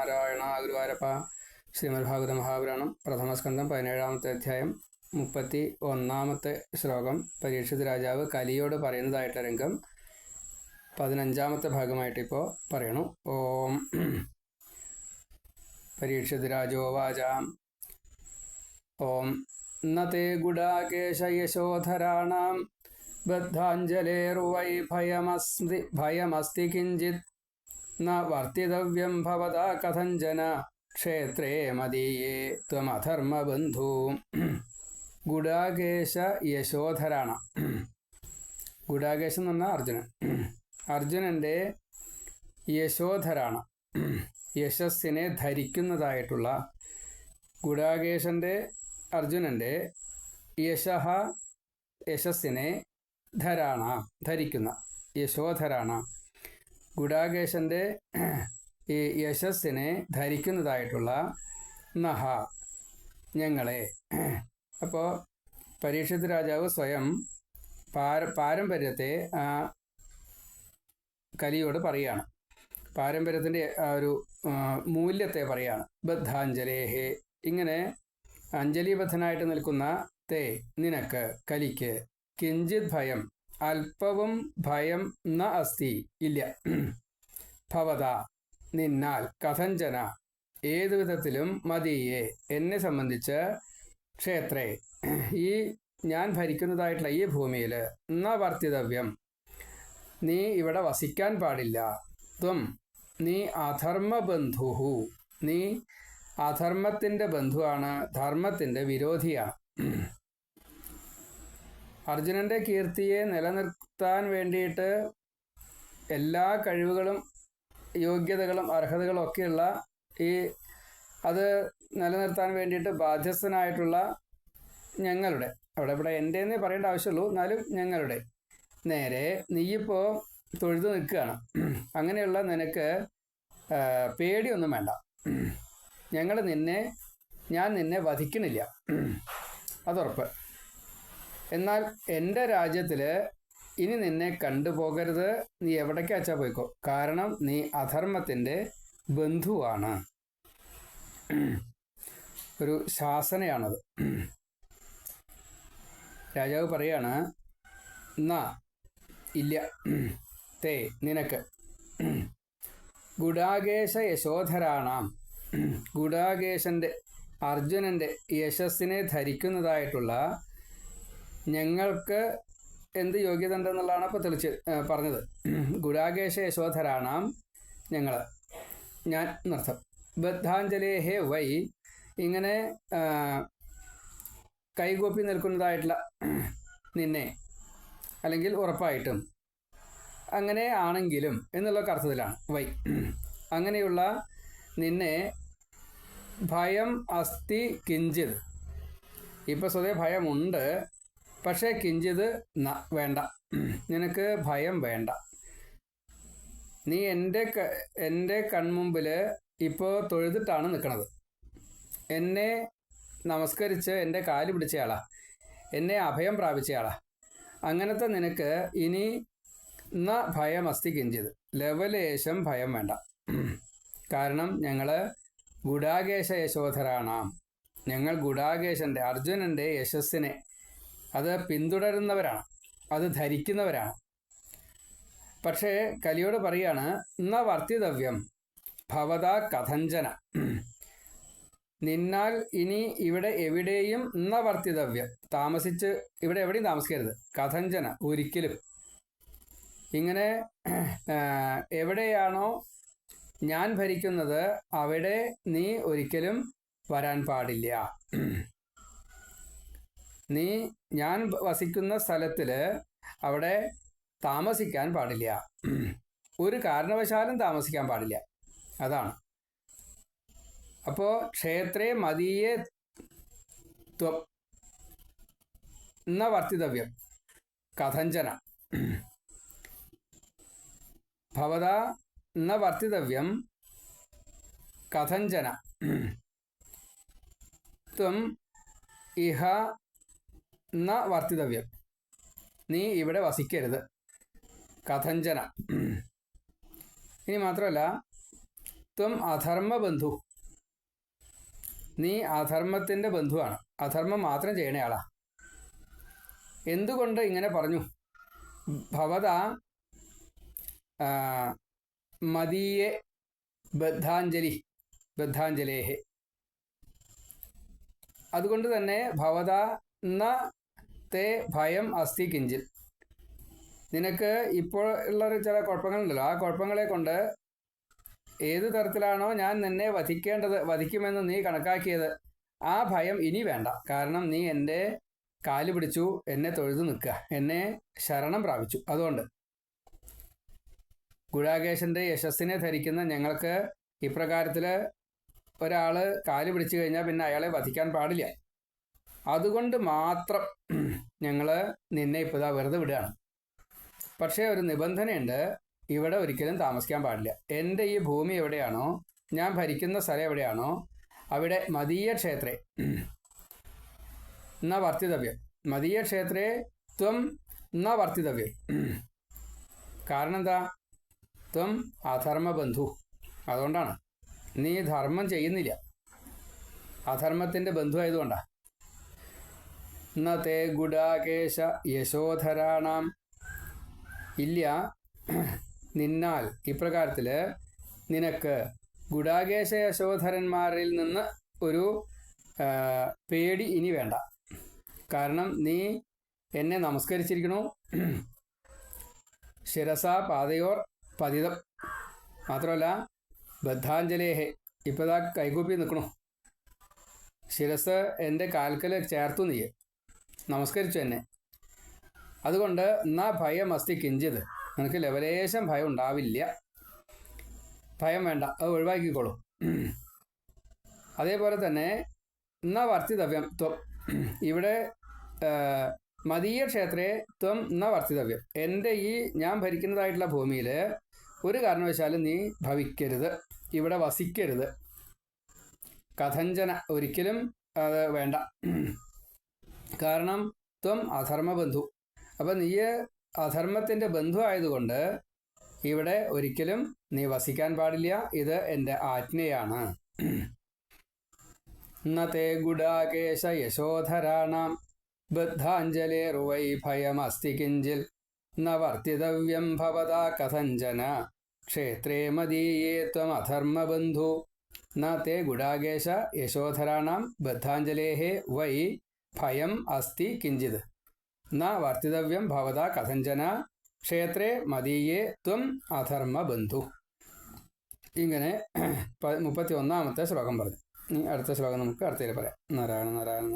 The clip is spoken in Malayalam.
നാരായണ ഗുരുവാരപ്പ ശ്രീമദ്ഭാഗവത മഹാപുരാണം പ്രഥമസ്കന്ധം പതിനേഴാമത്തെ അധ്യായം മുപ്പത്തി ഒന്നാമത്തെ ശ്ലോകം പരീക്ഷിത് രാജാവ് കലിയോട് പറയുന്നതായിട്ട് രംഗം പതിനഞ്ചാമത്തെ ഭാഗമായിട്ട് ഇപ്പോൾ പറയണു. ഓം പരീക്ഷിത് രാജോവാച ഓം നേ ഗുഡാകേശ യശോധരാണാം ബദ്ധാഞ്ജലേർവൈ ഭയമസ്തി ഭയമസ്തി കിഞ്ചിത് ന ഭവത കഥഞ്ജന ക്ഷേത്രേ മദീയേ ത്വമധർമ്മബന്ധു ഗുഡാകേശ യശോധരാണ ഗുഡാകേശൻ എന്ന അർജുനൻ। അർജുനന്റെ യശോധരാണ। യശസ്സിനെ ധരിക്കുന്നതായിട്ടുള്ള ഗുഡാകേശന്റെ അർജുനന്റെ യശഹ യശസ്സിനെ ധരാണ ധരിക്കുന്ന യശോധരാണ ഗുഡാകേശന്റെ ഈ യശസ്സിനെ ധരിക്കുന്നതായിട്ടുള്ള നഹ ഞങ്ങളെ. അപ്പോൾ പരീക്ഷത്ത് രാജാവ് സ്വയം പാര പാരമ്പര്യത്തെ ആ കലിയോട് പറയുകയാണ് പാരമ്പര്യത്തിന്റെ ആ ഒരു മൂല്യത്തെ പറയാണ്. ബദ്ധാഞ്ജലേഹേ ഇങ്ങനെ അഞ്ജലിബദ്ധനായിട്ട് നിൽക്കുന്ന തേ നിനക്ക് കലിക്ക് കിഞ്ചിത് ഭയം അല്പവും ഭയം ന അസ്തി. ഇല്ല. ഭവത. നിന്നാൽ കഥഞ്ചന ഏതു വിധത്തിലും മതിയെ. എന്നെ സംബന്ധിച്ച് ക്ഷേത്രേ ഈ ഞാൻ ഭരിക്കുന്നതായിട്ടുള്ള ഈ ഭൂമിയിൽ ന വർത്തിതവ്യം. നീ ഇവിടെ വസിക്കാൻ പാടില്ല. ത്വം. നീ അധർമ്മബന്ധുഹു. നീ അധർമ്മത്തിന്റെ ബന്ധുവാണ് ധർമ്മത്തിന്റെ വിരോധിയാണ്. അർജുനന്റെ കീർത്തിയെ നിലനിർത്താൻ വേണ്ടിയിട്ട് എല്ലാ കഴിവുകളും യോഗ്യതകളും അർഹതകളും ഒക്കെയുള്ള ഈ അത് നിലനിർത്താൻ വേണ്ടിയിട്ട് ബാധ്യസ്ഥനായിട്ടുള്ള ഞങ്ങളുടെ അവിടെ ഇവിടെ എന്റെ എന്നേ പറയേണ്ട ആവശ്യമുള്ളൂ എന്നാലും ഞങ്ങളുടെ. നേരെ നീയിപ്പോൾ തൊഴുതു നിൽക്കുകയാണ്. അങ്ങനെയുള്ള നിനക്ക് പേടിയൊന്നും വേണ്ട. ഞങ്ങൾ നിന്നെ ഞാൻ നിന്നെ വധിക്കണില്ല. അതുറപ്പ്. എന്നാൽ എന്റെ രാജ്യത്തിൽ ഇനി നിന്നെ കണ്ടുപോകരുത്. നീ എവിടേക്ക് അച്ഛാ പോയിക്കോ? കാരണം നീ അധർമ്മത്തിന്റെ ബന്ധുവാണ്. ഒരു ശാസനയാണത്. രാജാവ് പറയാണ് നാ ഇല്ല. തേ നിനക്ക്. ഗുഡാകേശ യശോധരാണാം. ഗുഡാകേശന്റെ അർജുനന്റെ യശസ്സിനെ ധരിക്കുന്നതായിട്ടുള്ള ഞങ്ങൾക്ക് എന്ത് യോഗ്യത ഉണ്ടെന്നുള്ളതാണ് ഇപ്പോൾ തെളിച്ച് പറഞ്ഞത്. ഗുരാകേശ യശോധരാണാം ഞങ്ങൾ ഞാൻ നർത്ഥം ബദ്ധാഞ്ജലേഹേ വൈ. ഇങ്ങനെ കൈകോപ്പി നിൽക്കുന്നതായിട്ടുള്ള നിന്നെ അല്ലെങ്കിൽ ഉറപ്പായിട്ടും അങ്ങനെ ആണെങ്കിലും എന്നുള്ള അർത്ഥത്തിലാണ്. വൈ. അങ്ങനെയുള്ള നിന്നെ ഭയം അസ്ഥി കിഞ്ചിത്. ഇപ്പോൾ സ്വതേ ഭയമുണ്ട്. പക്ഷേ കിഞ്ചിത് വേണ്ട. നിനക്ക് ഭയം വേണ്ട. നീ എന്റെ എന്റെ കൺമുമ്പിൽ ഇപ്പോൾ തൊഴുതിട്ടാണ് നിൽക്കുന്നത് എന്നെ നമസ്കരിച്ച് എന്റെ കാൽ പിടിച്ചയാളാ. എന്നെ അഭയം പ്രാപിച്ചയാളാ. അങ്ങനത്തെ നിനക്ക് ഇനി ന ഭയം അസ്ഥി കിഞ്ചിത്. ലവലേശം ഭയം വേണ്ട. കാരണം ഞങ്ങൾ ഗുഡാകേശ യശോധരാണാം. ഞങ്ങൾ ഗുഡാകേശന്റെ അർജുനന്റെ യശസ്സിനെ അത് പിന്തുടരുന്നവരാണ്. അത് ധരിക്കുന്നവരാണ്. പക്ഷേ കലിയോട് പറയാണ് ന വർത്തിതവ്യം ഭവത കഥഞ്ചന നിന്നാൽ ഇനി ഇവിടെ എവിടെയും ന വർത്തിതവ്യം. താമസിച്ച് ഇവിടെ എവിടെയും താമസിക്കരുത്. കഥഞ്ചന ഒരിക്കലും. ഇങ്ങനെ എവിടെയാണോ ഞാൻ ഭരിക്കുന്നത് അവിടെ നീ ഒരിക്കലും വരാൻ പാടില്ല. നീ ഞാൻ വസിക്കുന്ന സ്ഥലത്തിൽ അവിടെ താമസിക്കാൻ പാടില്ല. ഒരു കാരണവശാലും താമസിക്കാൻ പാടില്ല. അതാണ്. അപ്പോൾ ക്ഷേത്രേ മതിയെ ത്വം എന്ന വർത്തിതവ്യം. കഥഞ്ചന ഭവത എന്ന വർത്തിതവ്യം കഥഞ്ചന ത്വം ഇഹ ന വർത്തിതവ്യം. നീ ഇവിടെ വസിക്കരുത്. കഥഞ്ചന ഇനി മാത്രമല്ല ത്വം അധർമ്മ ബന്ധു നീ അധർമ്മത്തിന്റെ ബന്ധുവാണ്. അധർമ്മം മാത്രം ചെയ്യണയാളാ. എന്തുകൊണ്ട് ഇങ്ങനെ പറഞ്ഞു? ഭവത മതീയെ ബദ്ധാഞ്ജലി ബദ്ധാഞ്ജലേഹെ. അതുകൊണ്ട് തന്നെ ഭവത ന തേ ഭയം അസ്ഥി കിഞ്ചിൽ. നിനക്ക് ഇപ്പോൾ ഉള്ള ചില കുഴപ്പങ്ങളുണ്ടല്ലോ. ആ കുഴപ്പങ്ങളെ കൊണ്ട് ഏത് തരത്തിലാണോ ഞാൻ നിന്നെ വധിക്കേണ്ടത് വധിക്കുമെന്ന് നീ കണക്കാക്കിയത്. ആ ഭയം ഇനി വേണ്ട. കാരണം നീ എന്റെ കാൽ പിടിച്ചു എന്നെ തൊഴുതു നിൽക്കുക. എന്നെ ശരണം പ്രാപിച്ചു. അതുകൊണ്ട് ഗുഴാകേശന്റെ യശസ്സിനെ ധരിക്കുന്ന ഞങ്ങൾക്ക് ഇപ്രകാരത്തിൽ ഒരാൾ കാൽ പിടിച്ചു കഴിഞ്ഞാൽ പിന്നെ അയാളെ വധിക്കാൻ പാടില്ല. അതുകൊണ്ട് മാത്രം ഞങ്ങൾ നിന്നെ ഇപ്പോൾ വെറുതെ വിടുകയാണ്. പക്ഷേ ഒരു നിബന്ധനയുണ്ട്. ഇവിടെ ഒരിക്കലും താമസിക്കാൻ പാടില്ല. എന്റെ ഈ ഭൂമി എവിടെയാണോ ഞാൻ ഭരിക്കുന്ന സ്ഥലം എവിടെയാണോ അവിടെ മതീയ ക്ഷേത്രേ. ന വർത്തിതവ്യം. മതീയ ക്ഷേത്രേ ത്വം ന വർത്തിതവ്യം. കാരണം എന്താ ത്വം അധർമ്മബന്ധു. അതുകൊണ്ടാണ്. നീ ധർമ്മം ചെയ്യുന്നില്ല. അധർമ്മത്തിന്റെ ബന്ധു ആയതുകൊണ്ടാണ് ന ഗുഡാകേശ യശോധരാണാം. ഇല്ല. നിന്നാൽ ഇപ്രകാരത്തിൽ നിനക്ക് ഗുഡാകേശ യശോധരന്മാരിൽ നിന്ന് ഒരു പേടി ഇനി വേണ്ട. കാരണം നീ എന്നെ നമസ്കരിച്ചിരിക്കണു ശിരസ പാതയോർ പതിതം. മാത്രമല്ല ബദ്ധാഞ്ജലേഹെ ഇപ്പതാ കൈകൂപ്പി നിൽക്കണു. ശിരസ് എന്റെ കാൽക്കൽ ചേർത്തു നീ നമസ്കരിച്ചു എന്നെ. അതുകൊണ്ട് ന ഭയം അസ്ഥി കിഞ്ചിത്. നിനക്ക് ലവലേശം ഭയം ഉണ്ടാവില്ല. ഭയം വേണ്ട അത് ഒഴിവാക്കിക്കോളൂ. അതേപോലെ തന്നെ എന്നാ വർത്തിതവ്യം ത്വം. ഇവിടെ മതീയ ക്ഷേത്രേ ത്വം ന വർത്തിതവ്യം. എന്റെ ഈ ഞാൻ ഭരിക്കുന്നതായിട്ടുള്ള ഭൂമിയിൽ ഒരു കാരണവശാലും നീ ഭവിക്കരുത്. ഇവിടെ വസിക്കരുത്. കഥഞ്ചന ഒരിക്കലും അത് വേണ്ട. കാരണം ത്വം അധർമ്മബന്ധു. അപ്പം നീ അധർമ്മത്തിന്റെ ബന്ധു ആയതുകൊണ്ട് ഇവിടെ ഒരിക്കലും നീ വസിക്കാൻ പാടില്ല. ഇത് എന്റെ ആജ്ഞയാണ്. നേ ഗുഡാകേശ യശോധരാണാം. ബദ്ധാഞ്ജലേറുവൈ ഭയമസ്തി കിഞ്ചിൽ. ന വർത്തിതവ്യം ഭവതാ കഥഞ്ചന ക്ഷേത്രേ മദീയേ ത്വമധർമ്മബന്ധു ന തേ ഗുഡാകേശ യശോധരാണാം. ബദ്ധാഞ്ജലേ വൈ ഭയം അസ്തി കിഞ്ചിത്. ന വർത്തിതവ്യം ഭവത കഥഞ്ചന ക്ഷേത്രേ മദീയേ ത്വം അധർമ്മ ബന്ധു. ഇങ്ങനെ മുപ്പത്തി ഒന്നാമത്തെ ശ്ലോകം പറഞ്ഞു. ഇനി അടുത്ത ശ്ലോകം നമുക്ക് അടുത്തതിൽ പറയാം. നാരായണ നാരായണ